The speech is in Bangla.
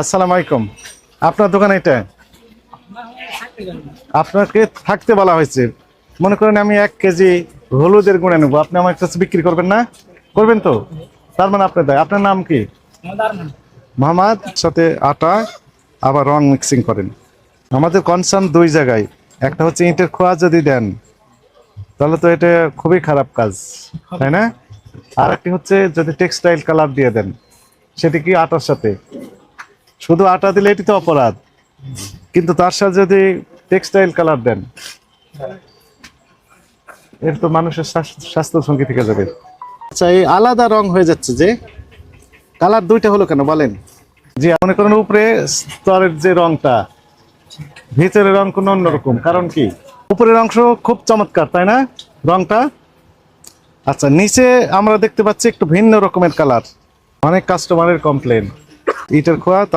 আসসালামু আলাইকুম। আপনার দোকান এটা আপনাকে থাকতে বলা হয়েছে। মনে করেন আমি এক কেজি হলুদের গুঁড়া নেব। আপনি আমার কাছে বিক্রি করবেন না? করবেন তো? তার মানে আপনার দায়। আপনার নাম কি? মোহাম্মদ, সাথে আটা, আবার রং মিক্সিং করেন। আমাদের কনসার্ন দুই জায়গায়। একটা হচ্ছে ইটের খোয়া যদি দেন, তাহলে তো এটা খুবই খারাপ কাজ, তাই না? আর একটি হচ্ছে যদি টেক্সটাইল কালার দিয়ে দেন, সেটি কি আটার সাথে? শুধু আটা দিলে এটি তো অপরাধ। কিন্তু তার সাথে যদি টেক্সটাইল কালার দেন এর তো মানুষের স্বাস্থ্য- ঝুঁকি থেকে যাবে। আচ্ছা এই আলাদা রং হয়ে যাচ্ছে যে কালার দুইটা হলো কেন বলেন? জি মনে করেন উপরে স্তরের যে রংটা ভিতরের রং কোনো অন্যরকম। কারণ কি? উপরের অংশ খুব চমৎকার তাই না? রংটা? আচ্ছা নিচে আমরা দেখতে পাচ্ছি একটু ভিন্ন রকমের কালার অনেক কাস্টমারের কমপ্লেন ইটের খোয়া